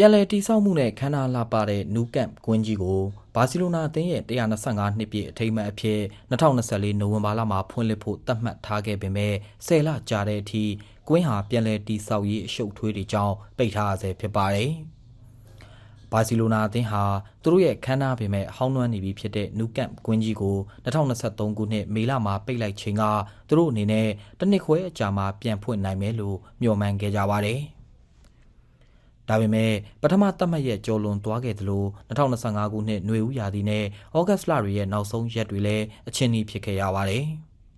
ပြန်လည်တိဆောက်မှုနဲ့ခန္ဓာလာပါတဲ့နူးကန့်ကွင်းကြီးကိုဘာစီလိုနာအသင်းရဲ့125နှစ်ပြည့်အထိမ်းအမှတ်အဖြစ်2024နိုဝင်ဘာလမှာဖွင့်လှစ်ဖို့သတ်မှတ်ထားခဲ့ပေမဲ့ဆယ်လကြာတဲ့အထိကွင်းဟာပြန်လည်တိဆောက်ရေးအရှုပ်ထွေးတွေကြောင့်ပိတ်ထားရဆဲဖြစ်ပါတယ်။ဘာစီလိုနာအသင်းဟာသူတို့ရဲ့ခန်းနာပေမဲ့ဟောင်းနှွမ်းနေပြီဖြစ်တဲ့နူးကန့်ကွင်းကြီးကို2023ခုနှစ်မေလမှာပိတ်လိုက်ချိန်ကသူတို့အနေနဲ့တစ်နှစ်ခွဲအကြာမှာပြန်ဖွင့်နိုင်မယ်လို့မျှော်မှန်းခဲ့ကြပါတယ်။ ဒါပေမဲ့ပထမသတ်မှတ်ရက်ကျော်လွန်သွားခဲ့သလို2025ခုနှစ်ຫນွေဦးရာသီနဲ့ဩဂတ်စ်လတွေရဲ့နောက်ဆုံးရက်တွေလည်းအချင်းကြီးဖြစ်ခဲ့ရပါတယ်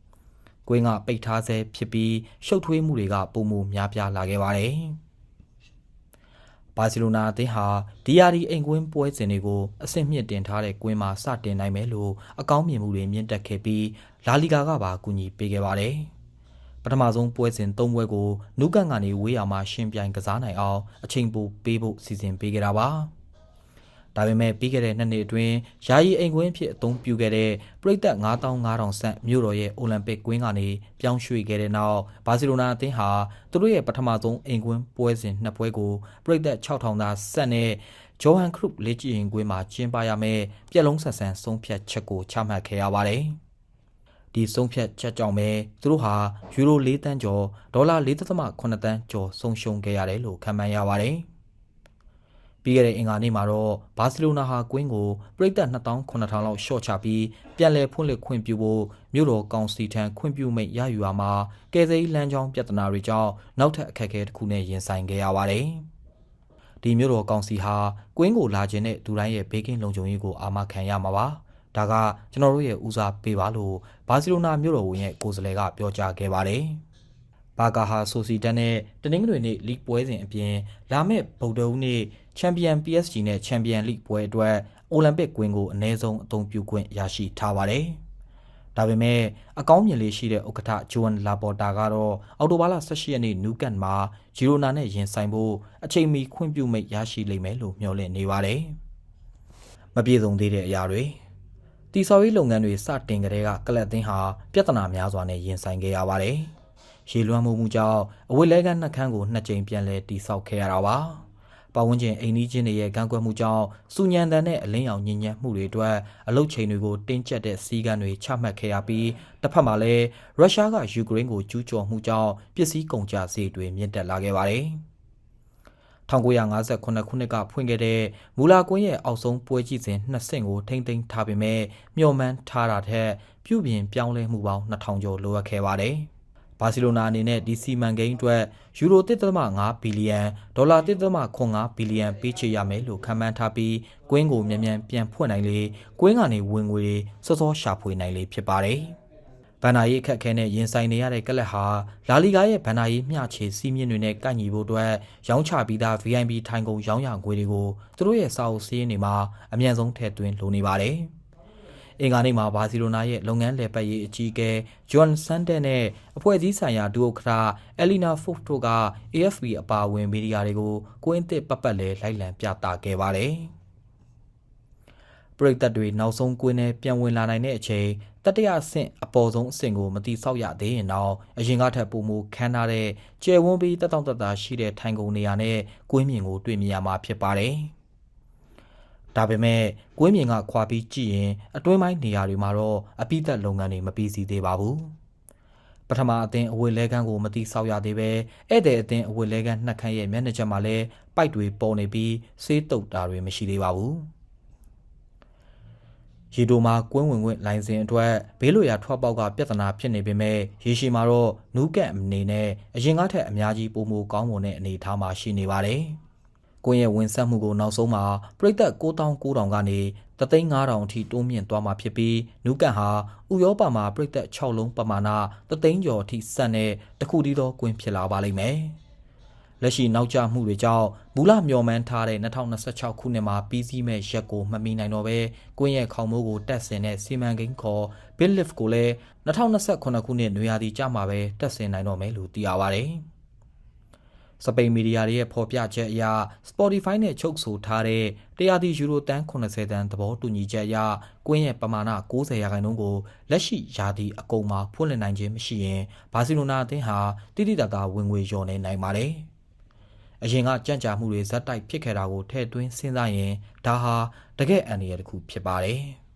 ။ကွင်းကပိတ်ထားဆဲဖြစ်ပြီးရှုပ်ထွေးမှုတွေကပုံမများပြားလာခဲ့ပါတယ်။ဘာစီလိုနာအသင်းဟာဒီယာဒီအိမ်ကွင်းပွဲစဉ်တွေကိုအဆင့်မြင့်တင်ထားတဲ့ကွင်းမှာစတင်နိုင်မယ်လို့အကောင်းမြင်မှုတွေမြင့်တက်ခဲ့ပြီးလာလီဂါကပါကူညီပေးခဲ့ပါတယ်။ ပထမဆုံးပွဲစဉ်၃ပွဲကိုနုကန်ကနေဝေးရမှာရှင်ပြိုင်ကစားနိုင်အောင်အချိန်ပိုပေးဖို့စီစဉ်ပေးခဲ့တာပါ။ဒါပေမဲ့ပြီးခဲ့တဲ့နှစ်နှစ်အတွင်းယာယီအိမ်ကွင်းဖြစ်အသုံးပြုခဲ့တဲ့ပြည်သက်9500ဆန့်မြို့တော်ရဲ့အိုလံပစ်ကွင်းကနေပြောင်းရွှေ့ခဲ့တဲ့နောက်ဘာစီလိုနာအသင်းဟာသူတို့ရဲ့ပထမဆုံးအိမ်ကွင်းပွဲစဉ်နှစ်ပွဲကိုပြည်သက်6000သာဆန့်နဲ့ဂျိုဟန်ခရုလေ့ကျင့်ကွင်းမှာကျင်းပရမယ့်ပြက်လုံးဆက်ဆန်ဆုံးဖြတ်ချက်ကိုချမှတ်ခဲ့ရပါတယ်။ ဒီဆုံးဖြတ်ချက်ကြောင့်ပဲသူတို့ဟာယူရို၄တန်းကျော်ဒေါ်လာ၄ .8 တန်းကျော်ဆုံးရှုံးခဲ့ရတယ်လို့ခန့်မှန်းရပါတယ်။ပြီးခဲ့တဲ့အင်္ဂါနေ့မှာတော့ဘာစီလိုနာဟာကွင်းကိုပြည်သက်2900လောက်ရှော့ချပြီးပြန်လည်ဖွင့်လှစ်ခွင့်ပြုဖို့မြို့တော်ကောင်စီထံခွင့်ပြုမိတ်ရယူရမှာကယ်ဆယ်ရေးလမ်းကြောင်းပြဿနာတွေကြောင့်နောက်ထပ်အခက်အခဲတစ်ခုနဲ့ရင်ဆိုင်ခဲ့ရပါတယ်။ဒီမြို့တော်ကောင်စီဟာကွင်းကိုလာခြင်းတဲ့သူတိုင်းရဲ့ဘေးကင်းလုံခြုံရေးကိုအာမခံရမှာပါ။ ဒါကကျွန်တော်တို့ရဲ့ဦးစားပေးပါလို့ဘာစီလိုနာမြို့တော်ဝင်ရဲ့ကိုယ်စားလှယ်ကပြောကြားခဲ့ပါတယ်။ဘာကာဟာဆိုစီတန်နဲ့တနင်္ဂနွေနေ့လိပွဲစဉ်အပြင်လာမယ့်ဗုဒ္ဓဟူးနေ့ချန်ပီယံ PSG နဲ့ချန်ပီယံလိပွဲအတွက်အိုလံပစ်ကွင်းကိုအနည်းဆုံးအသုံးပြုခွင့်ရရှိထားပါတယ်။ဒါပေမဲ့အကောင်းမြင်လေးရှိတဲ့ဥက္ကဋ္ဌဂျိုဝန်လာပေါ်တာကတော့အော်တိုဘာလ18ရက်နေ့နူးကန်မှာဂျီရိုနာနဲ့ရင်ဆိုင်ဖို့အချိန်မီခွင့်ပြုမိတ်ရရှိလိမ့်မယ်လို့မျှော်လင့်နေပါတယ်။မပြေဆုံးသေးတဲ့အရာတွေ တီဆော်ရေးလုပ်ငန်းတွေစတင်ကြတဲ့ကကလပ်သင်းဟာပြဿနာများစွာနဲ့ရင်ဆိုင်ခဲ့ရပါတယ်။ရေလွှမ်းမှုမှုကြောင့်အဝိလဲကနှက်ခမ်းကိုနှစ်ကြိမ်ပြန်လည်တီဆောက်ခဲ့ရတာပါ။ပတ်ဝန်းကျင်အိမ်နီးချင်းတွေရဲ့ကန့်ကွက်မှုကြောင့်စူညံတန်တဲ့အလင်းရောင်ညဉ့်ညက်မှုတွေအတွက်အလုတ်ချိန်တွေကိုတင်းကျပ်တဲ့စီးကမ်းတွေချမှတ်ခဲ့ရပြီးတစ်ဖက်မှာလည်းရုရှားကယူကရိန်းကိုကျူးကျော်မှုကြောင့်ပစ္စည်းကုန်ကျစရိတ်တွေမြင့်တက်လာခဲ့ပါတယ်။ 1958ခုနှစ်ကဖွင့်ခဲ့တဲ့မူလာကွင်းရဲ့အောက်ဆုံးပွဲကြည့်စဉ်နှစ်ဆင့်ကိုထိမ့်သိမ်းထားပေမဲ့မျှော်မှန်းထားတာထက်ပြုပြင်ပြောင်းလဲမှုပေါင်း2000ကျော်လိုအပ်ခဲ့ပါတယ်။ဘာစီလိုနာအနေနဲ့ဒီစီမံကိန်းအတွက်ယူရို1.5ဘီလီယံဒေါ်လာ1.5ဘီလီယံပေးချေရမယ်လို့ခန့်မှန်းထားပြီးကွင်းကိုမြန်မြန်ပြန်ဖွင့်နိုင်လေကွင်းကနေဝင်ငွေတွေစောစောရှာဖွေနိုင်လေဖြစ်ပါတယ်။ ဘန်နာရေးအခက်အခဲနဲ့ရင်ဆိုင်နေရတဲ့ကလပ်ဟာလာလီဂါရဲ့ဘန်နာရေးမျှချေစီးမြင့်တွေနဲ့ကိုက်ညီဖို့အတွက်ရောင်းချပြီးသား VIP ထိုင်ကုန်ရောင်းရငွေတွေကိုသူတို့ရဲ့စာအုပ်စီးရင်တွေမှာအမြန်ဆုံးထည့်သွင်းလိုနေပါတယ်။အင်္ဂါနေ့မှာဘာစီလိုနာရဲ့လုပ်ငန်းလည်ပတ်ရေးအကြီးအကဲဂျွန်ဆန်တက်နဲ့အဖွဲ့အစည်းဆိုင်ရာဒူအိုခရာအယ်လီနာဖို့တို့က AFP အပါအဝင်မီဒီယာတွေကိုကိုင်းတစ်ပတ်ပတ်လဲလိုက်လံပြသခဲ့ပါတယ်။ ပရိသတ်တွေနောက်ဆုံးကွင်းနဲ့ပြန်ဝင်လာနိုင်တဲ့အချိန်တတိယအဆင့်အပေါ်ဆုံးအဆင့်ကိုမတိဆောက်ရသေးရင်တော့အရင်ကထပ်ပုံမူခန်းထားတဲ့ကျယ်ဝန်းပြီးတက်တောင့်တက်တာရှိတဲ့ထိုင်ကုန်နေရာနဲ့ကွင်းမြင်ကိုတွေ့မြင်ရမှာဖြစ်ပါတယ်။ဒါပေမဲ့ကွင်းမြင်ကခွာပြီးကြည့်ရင်အတွင်းပိုင်းနေရာတွေမှာတော့အပိသက်လုပ်ငန်းတွေမပြီးစီးသေးပါဘူး။ပထမအသင်းအဝေလဲကန်းကိုမတိဆောက်ရသေးပဲဧည့်သည်အသင်းအဝေလဲကန်းနှစ်ခန်းရဲ့မျက်နှာချက်မှာလည်းပိုက်တွေပေါ်နေပြီးဆေးတုပ်တာတွေမရှိသေးပါဘူး။ ရေတိုမှာကွင်းဝင်ခွင့်လိုင်စင်အတွက်ဘေးလွရာထွက်ပေါက်ကပြဿနာဖြစ်နေပေမဲ့ရေရှည်မှာတော့နူးကက်အနေနဲ့အရင်ကထက်အများကြီးပိုမိုကောင်းမွန်တဲ့အနေအထားမှာရှိနေပါတယ်။ကွင်းရဲ့ဝင်ဆက်မှုကိုနောက်ဆုံးမှာပြိသက်9900ကနေ35000အထိတိုးမြင့်သွားမှာဖြစ်ပြီးနူးကန်ဟာဥရောပမှာပြိသက်6လုံးပမာဏ3ကျော်အထိစံတဲ့တခုတည်းသောကွင်းဖြစ်လာပါလိမ့်မယ်။ လက်ရှိနောက်ကျမှုတွေကြောင့်မူလမျှော်မှန်းထားတဲ့2026ခုနှစ်မှာပြီးစီးမဲ့ရက်ကိုမမီနိုင်တော့ဘဲကွင်းရဲ့ခေါင်မိုးကိုတက်ဆင်တဲ့စီမံကိန်းခေါ် Billif ကိုလည်း2028ခုနှစ်နွေရာသီကျမှပဲတက်ဆင်နိုင်တော့မယ်လို့သိရပါဗျ။စပိန်မီဒီယာတွေရဲ့ဖော်ပြချက်အရ Spotify နဲ့ချုပ်ဆိုထားတဲ့တရားသီယူရိုတန်း80တန်းသဘောတူညီချက်အရကွင်းရဲ့ပမာဏ90ရာခိုင်နှုန်းကိုလက်ရှိရာသီအကုန်မှာဖွင့်လှစ်နိုင်ခြင်းမရှိရင်ဘာစီလိုနာအသင်းဟာတိတိတတ်တာဝင်ငွေလျော်နေနိုင်ပါတယ်။ အရင်ကကြံ့ကြာမှုတွေဇက်တိုက်ဖြစ်ခဲ့တာကိုထည့်သွင်းစဉ်းစားရင်ဒါဟာတကယ့်အန္တရာယ်တစ်ခုဖြစ်ပါတယ်။